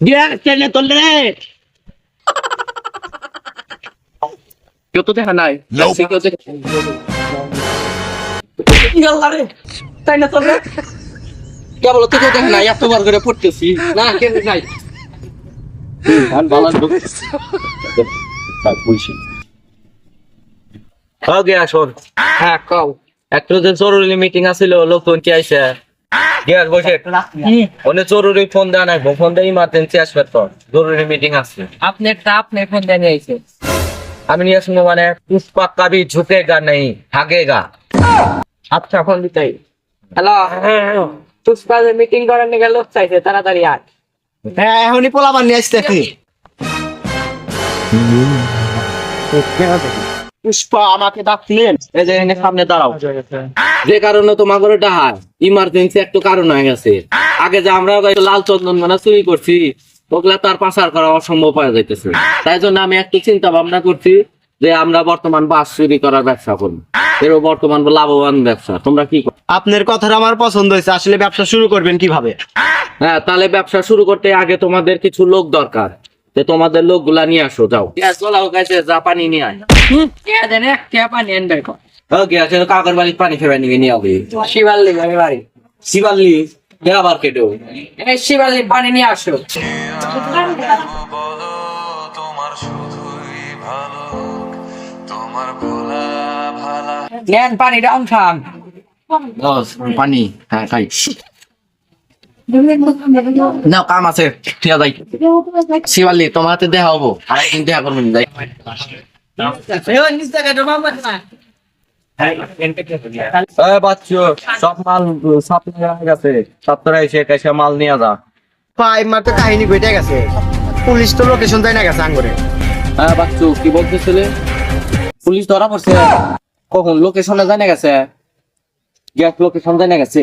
Gas টেনে তোলে কেউ তো দেখা নাই? কেউ দেখা তাই না তোলে কেবল তো কেউ দেখা নাই এতবার করে পড়তেছি। না কেউ নাই? হ্যাঁ কও। একটু যে জরুরি মিটিং আছিল লোকজন কি আইছে? গ্যাস বসে ওনে জরুরি ফোন দেওয়া নাই ফোন দিয়ে ইমার্জেন্সি আসবে তো জরুরি মিটিং আছে। আপনি একটা আপনি ফোন দিয়ে নিয়ে আইছে আমি নিয়ে শুনব মানে পুষ্পা কবি ঝুঁকেগা নেই ভাগেগা আচ্ছা ফোন দিতেই হ্যালো পুষ্পা মিটিং করার নিয়ে লোক চাইছে তাড়াতাড়ি আয়। হ্যাঁ এখনই পোলাবার নিয়ে আসতে পুষ্পা আমাকে ডাকলেন। এই যে এখানে সামনে দাঁড়াও। যে কারণে তোমার করে ডাহার ইমার্জেন্সি একটু কারণ হয়ে গেছে। আগে যে আমরা লাল চন্দন মানে চুরি করছি ওগুলা তার পাচার করা অসম্ভব হয়ে যাইতেছে। তাই জন্য আমি একটু চিন্তা ভাবনা করছি যে আমরা বর্তমান বাস চুরি করার ব্যবসা করব। এরও বর্তমান লাভবান ব্যবসা। তোমরা কি? আপনার কথাটা আমার পছন্দ হয়েছে। আসলে ব্যবসা শুরু করবেন কীভাবে? হ্যাঁ তাহলে ব্যবসা শুরু করতে আগে তোমাদের কিছু লোক দরকার। যে তোমাদের লোকগুলা নিয়ে আসো যাও। গ্যাস চলাও গেছে যা পানি নিয়ে আয়। কে জানে কে পানি আনবে কো ওকে আছে কাকের বাড়ির পানি খেয়ে নিয়ে নিয়ে হবে শিবাল্লি আমি বাড়ি। শিবাল্লি কে আবার কেটেও শিবাল্লি পানি নিয়ে আসো। তোমার তোমার ভোলা ভালা। নেন পানিটা অংশান পানি হ্যাঁ খাই। না কাম আছে। ঠিক যাই। শিবাল্লি তোমার হাতে দেখা হব। আরেকদিন দেখা করবেন যাই। সব মাল সব গেছে। সব এসে এসে মাল নিয়ে যা। পাই মাত্র কাহিনী গেছে। পুলিশ তো লোকেশন দেয় না গেছে আঙ্গুরে। হ্যাঁ বাচ্চু কি বলতেছিলে? পুলিশ ধরা পড়ছে। কখন? লোকেশনে জানে গেছে? গ্যাস লোকেশন জানে গেছে?